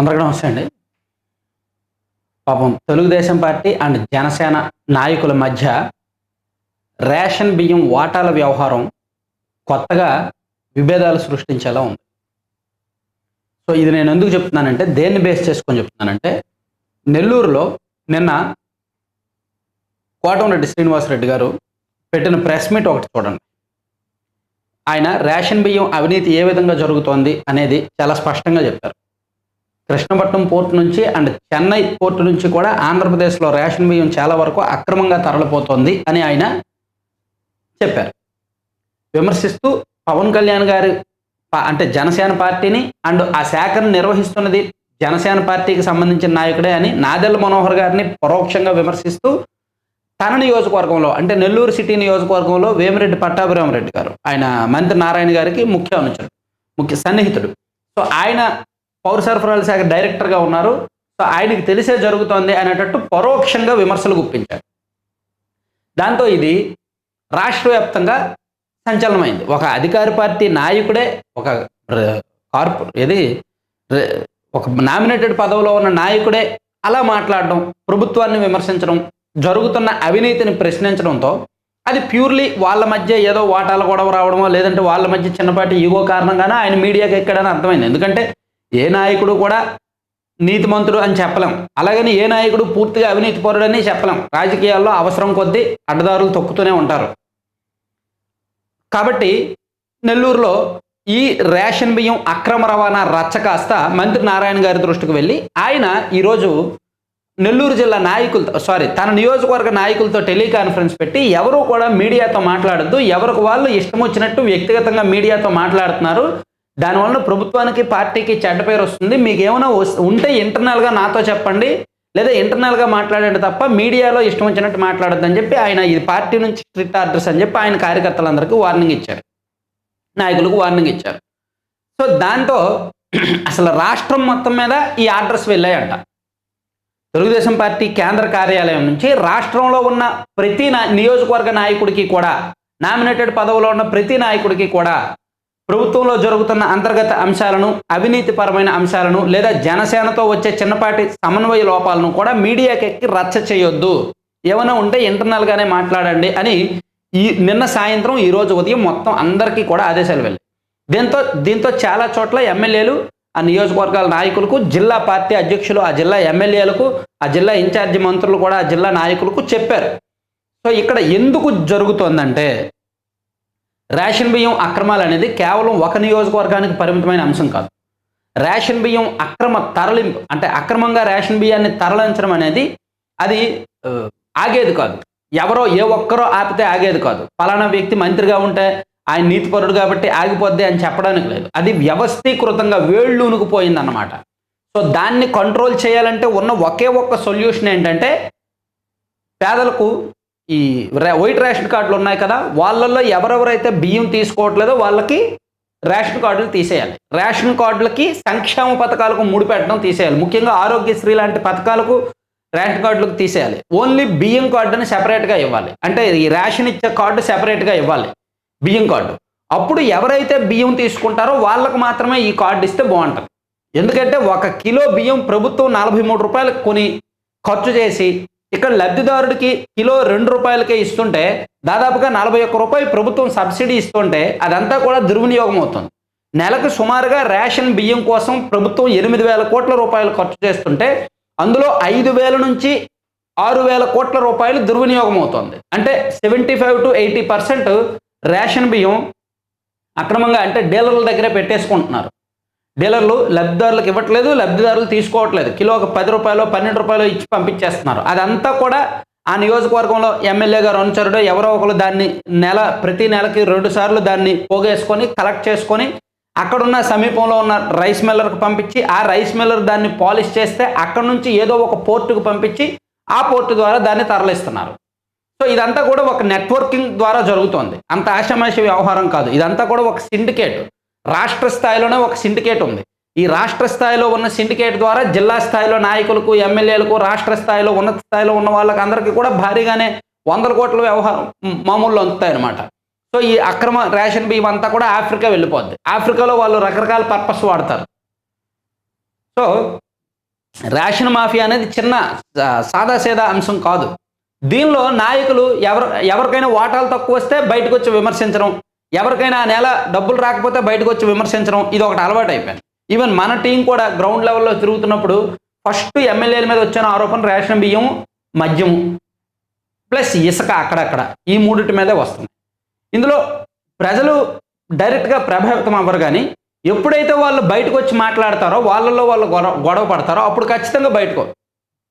అందరికీ నమస్తే అండి. పాపం తెలుగుదేశం పార్టీ అండ్ జనసేన నాయకుల మధ్య రేషన్ బియ్యం వాటాల వ్యవహారం కొత్తగా విభేదాలు సృష్టించేలా ఉంది. సో ఇది నేను ఎందుకు చెప్తున్నానంటే దేన్ని బేస్ చేసుకొని చెప్తున్నానంటే నెల్లూరులో నిన్న కోటంరెడ్డి శ్రీనివాసరెడ్డి గారు పెట్టిన ప్రెస్ మీట్ ఒకటి చూడండి. ఆయన రేషన్ బియ్యం అవినీతి ఏ విధంగా జరుగుతోంది అనేది చాలా స్పష్టంగా చెప్పారు. కృష్ణపట్నం పోర్టు నుంచి అండ్ చెన్నై పోర్టు నుంచి కూడా ఆంధ్రప్రదేశ్లో రేషన్ బియ్యం చాలా వరకు అక్రమంగా తరలిపోతోంది అని ఆయన చెప్పారు. విమర్శిస్తూ పవన్ కళ్యాణ్ గారు అంటే జనసేన పార్టీని అండ్ ఆ శాఖను నిర్వహిస్తున్నది జనసేన పార్టీకి సంబంధించిన నాయకుడే అని నాదెల్ల మనోహర్ గారిని పరోక్షంగా విమర్శిస్తూ తన నియోజకవర్గంలో అంటే నెల్లూరు సిటీ నియోజకవర్గంలో వేమిరెడ్డి పట్టాభిరామరెడ్డి గారు ఆయన మంత్రి నారాయణ గారికి ముఖ్య అనుచరుడు ముఖ్య సన్నిహితుడు. సో ఆయన పౌర సరఫరాల శాఖ డైరెక్టర్గా ఉన్నారు. సో ఆయనకి తెలిసే జరుగుతోంది అనేటట్టు పరోక్షంగా విమర్శలు గుప్పించారు. దాంతో ఇది రాష్ట్ర వ్యాప్తంగా సంచలనమైంది. ఒక అధికార పార్టీ నాయకుడే ఒక ర- కార్పొ ఏది ఒక నామినేటెడ్ పదవిలో ఉన్న నాయకుడే అలా మాట్లాడడం ప్రభుత్వాన్ని విమర్శించడం జరుగుతున్న అవినీతిని ప్రశ్నించడంతో అది ప్యూర్లీ వాళ్ళ మధ్య ఏదో వాటాల గొడవ రావడమో లేదంటే వాళ్ళ మధ్య చిన్నపాటి ఈగో కారణంగానే ఆయన మీడియాకి ఎక్కడని అర్థమైంది. ఎందుకంటే ఏ నాయకుడు కూడా నీతిమంతుడు అని చెప్పలేం. అలాగని ఏ నాయకుడు పూర్తిగా అవినీతి పరుడని చెప్పలేం. రాజకీయాల్లో అవసరం కొద్దీ అడ్డదారులు తొక్కుతూనే ఉంటారు. కాబట్టి నెల్లూరులో ఈ రేషన్ బియ్యం అక్రమ రవాణా రచ్చ కాస్త మంత్రి నారాయణ గారి దృష్టికి వెళ్ళి ఆయన ఈరోజు నెల్లూరు జిల్లా నాయకులతో సారీ తన నియోజకవర్గ నాయకులతో టెలికాన్ఫరెన్స్ పెట్టి ఎవరు కూడా మీడియాతో మాట్లాడద్దు ఎవరికి వాళ్ళు ఇష్టం వచ్చినట్టు వ్యక్తిగతంగా మీడియాతో మాట్లాడుతున్నారు దానివల్ల ప్రభుత్వానికి పార్టీకి చెడ్డ పేరు వస్తుంది. మీకు ఏమైనా ఉంటే ఇంటర్నల్గా నాతో చెప్పండి. లేదా ఇంటర్నల్గా మాట్లాడండి తప్ప మీడియాలో ఇష్టం వచ్చినట్టు మాట్లాడొద్దని చెప్పి ఆయన ఇది పార్టీ నుంచి స్ట్రిక్ట్ ఆర్డర్స్ అని చెప్పి ఆయన కార్యకర్తలందరికీ వార్నింగ్ ఇచ్చారు. నాయకులకు వార్నింగ్ ఇచ్చారు. సో దాంతో అసలు రాష్ట్రం మొత్తం మీద ఈ ఆర్డర్స్ వెళ్ళాయంట. తెలుగుదేశం పార్టీ కేంద్ర కార్యాలయం నుంచి రాష్ట్రంలో ఉన్న ప్రతి నియోజకవర్గ నాయకుడికి కూడా నామినేటెడ్ పదవిలో ఉన్న ప్రతి నాయకుడికి కూడా ప్రభుత్వంలో జరుగుతున్న అంతర్గత అంశాలను అవినీతిపరమైన అంశాలను లేదా జనసేనతో వచ్చే చిన్నపాటి సమన్వయ లోపాలను కూడా మీడియాకి ఎక్కి రచ్చ చేయొద్దు. ఏమైనా ఉంటే ఇంటర్నల్గానే మాట్లాడండి అని ఈ నిన్న సాయంత్రం ఈరోజు ఉదయం మొత్తం అందరికీ కూడా ఆదేశాలు వెళ్ళాయి. దీంతో దీంతో చాలా చోట్ల ఎమ్మెల్యేలు ఆ నియోజకవర్గాల నాయకులకు జిల్లా పార్టీ అధ్యక్షులు ఆ జిల్లా ఎమ్మెల్యేలకు ఆ జిల్లా ఇన్ఛార్జి మంత్రులు కూడా ఆ జిల్లా నాయకులకు చెప్పారు. సో ఇక్కడ ఎందుకు జరుగుతోందంటే రేషన్ బియ్యం అక్రమాలు అనేది కేవలం ఒక నియోజకవర్గానికి పరిమితమైన అంశం కాదు. రేషన్ బియ్యం అక్రమ తరలింపు అంటే అక్రమంగా రేషన్ బియ్యాన్ని తరలించడం అనేది అది ఆగేది కాదు. ఎవరో ఏ ఒక్కరో ఆపితే ఆగేది కాదు. ఫలానా వ్యక్తి మంత్రిగా ఉంటే ఆయన నీతిపరుడు కాబట్టి ఆగిపోద్ది అని చెప్పడానికి లేదు. అది వ్యవస్థీకృతంగా వేళ్ళూనుకుపోయింది అన్నమాట సో దాన్ని కంట్రోల్ చేయాలంటే ఉన్న ఒకే ఒక్క సొల్యూషన్ ఏంటంటే పేదలకు ఈ రే- వైట్ రేషన్ కార్డులు ఉన్నాయి కదా వాళ్ళల్లో ఎవరెవరైతే బియ్యం తీసుకోవట్లేదో వాళ్ళకి రేషన్ కార్డులు తీసేయాలి. రేషన్ కార్డులకి సంక్షేమ పథకాలకు ముడిపెట్టడం తీసేయాలి. ముఖ్యంగా ఆరోగ్యశ్రీ లాంటి పథకాలకు రేషన్ కార్డులకు తీసేయాలి. ఓన్లీ బియ్యం కార్డుని సెపరేట్గా ఇవ్వాలి. అంటే ఈ రేషన్ ఇచ్చే కార్డు సెపరేట్గా ఇవ్వాలి. బియ్యం కార్డు. అప్పుడు ఎవరైతే బియ్యం తీసుకుంటారో వాళ్ళకు మాత్రమే ఈ కార్డు ఇస్తే బాగుంటుంది. ఎందుకంటే ఒక కిలో బియ్యం ప్రభుత్వం నలభై మూడు రూపాయలకు కొని ఖర్చు చేసి ఇక్కడ లబ్ధిదారుడికి కిలో రెండు రూపాయలకే ఇస్తుంటే దాదాపుగా నలభై ఒక్క రూపాయలు ప్రభుత్వం సబ్సిడీ ఇస్తుంటే అదంతా కూడా దుర్వినియోగం అవుతుంది. నెలకు సుమారుగా రేషన్ బియ్యం కోసం ప్రభుత్వం ఎనిమిది వేల కోట్ల రూపాయలు ఖర్చు చేస్తుంటే అందులో ఐదు వేల నుంచి ఆరు వేల కోట్ల రూపాయలు దుర్వినియోగం అవుతుంది. అంటే seventy five to eighty percent ration బియ్యం అక్రమంగా అంటే డీలర్ల దగ్గరే పెట్టేసుకుంటున్నారు. డీలర్లు లబ్ధిదారులకు ఇవ్వట్లేదు లబ్ధిదారులు తీసుకోవట్లేదు. కిలో ఒక పది రూపాయలు పన్నెండు రూపాయలు ఇచ్చి పంపించేస్తున్నారు. అదంతా కూడా ఆ నియోజకవర్గంలో ఎమ్మెల్యే గారు అనుచరుడు ఎవరో ఒకరు దాన్ని నెల ప్రతి నెలకి రెండు సార్లు దాన్ని పోగేసుకొని కలెక్ట్ చేసుకొని అక్కడున్న సమీపంలో ఉన్న రైస్ మిల్లర్కు పంపించి ఆ రైస్ మిల్లర్ దాన్ని పాలిష్ చేస్తే అక్కడ నుంచి ఏదో ఒక పోర్టుకు పంపించి ఆ పోర్టు ద్వారా దాన్ని తరలిస్తున్నారు. సో ఇదంతా కూడా ఒక నెట్వర్కింగ్ ద్వారా జరుగుతోంది. అంత ఆషామాషి వ్యవహారం కాదు. ఇదంతా కూడా ఒక సిండికేట్. రాష్ట్ర స్థాయిలోనే ఒక సిండికేట్ ఉంది. ఈ రాష్ట్ర స్థాయిలో ఉన్న సిండికేట్ ద్వారా జిల్లా స్థాయిలో నాయకులకు ఎమ్మెల్యేలకు రాష్ట్ర స్థాయిలో ఉన్నత స్థాయిలో ఉన్న వాళ్ళకి అందరికీ కూడా భారీగానే వందల కోట్ల వ్యవహారం మామూలు అందుతాయన్నమాట. సో ఈ అక్రమ రేషన్ బియ్యం అంతా కూడా ఆఫ్రికా వెళ్ళిపోద్ది. ఆఫ్రికాలో వాళ్ళు రకరకాల పర్పస్ వాడతారు. సో రేషన్ మాఫియా అనేది చిన్న సాదాసీదా అంశం కాదు. దీనిలో నాయకులు ఎవరు ఎవరికైనా వాటాలు తక్కువ వస్తే బయటకు వచ్చి విమర్శించడం ఎవరికైనా ఆ నెల డబ్బులు రాకపోతే బయటకు వచ్చి విమర్శించడం ఇది ఒకటి అలవాటు అయిపోయింది ఈవెన్ మన టీం కూడా గ్రౌండ్ లెవెల్లో తిరుగుతున్నప్పుడు ఫస్ట్ ఎమ్మెల్యేల మీద వచ్చిన ఆరోపణ రేషన్ బియ్యం మద్యం ప్లస్ ఇసుక అక్కడక్కడ ఈ మూడిటి మీదే వస్తుంది ఇందులో ప్రజలు డైరెక్ట్గా ప్రభావితం అవ్వరు కానీ ఎప్పుడైతే వాళ్ళు బయటకు వచ్చి మాట్లాడతారో వాళ్ళలో వాళ్ళు గొడవ గొడవ పడతారో అప్పుడు ఖచ్చితంగా బయటకు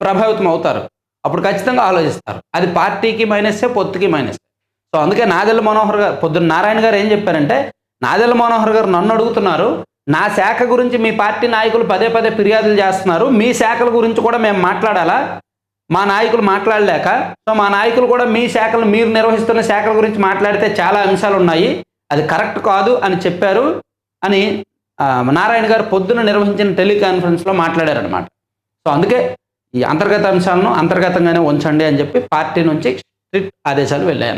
ప్రభావితం అవుతారు. అప్పుడు ఖచ్చితంగా ఆలోచిస్తారు. అది పార్టీకి మైనస్సే పొత్తుకి మైనస్. సో అందుకే నాదెల్ల మనోహర్ గారు పొద్దున్న నారాయణ గారు ఏం చెప్పారంటే నాదెల్ల మనోహర్ గారు నన్ను అడుగుతున్నారు నా శాఖ గురించి మీ పార్టీ నాయకులు పదే పదే ఫిర్యాదులు చేస్తున్నారు మీ శాఖల గురించి కూడా మేము మాట్లాడాలా? మా నాయకులు మాట్లాడలేక సో మా నాయకులు కూడా మీ శాఖలు మీరు నిర్వహిస్తున్న శాఖల గురించి మాట్లాడితే చాలా అంశాలు ఉన్నాయి అది కరెక్ట్ కాదు అని చెప్పారు అని నారాయణ గారు పొద్దున నిర్వహించిన టెలికాన్ఫరెన్స్లో మాట్లాడారనమాట సో అందుకే ఈ అంతర్గత అంశాలను అంతర్గతంగానే ఉంచండి అని చెప్పి పార్టీ నుంచి స్ట్రిక్ట్ ఆదేశాలు వెళ్ళాయి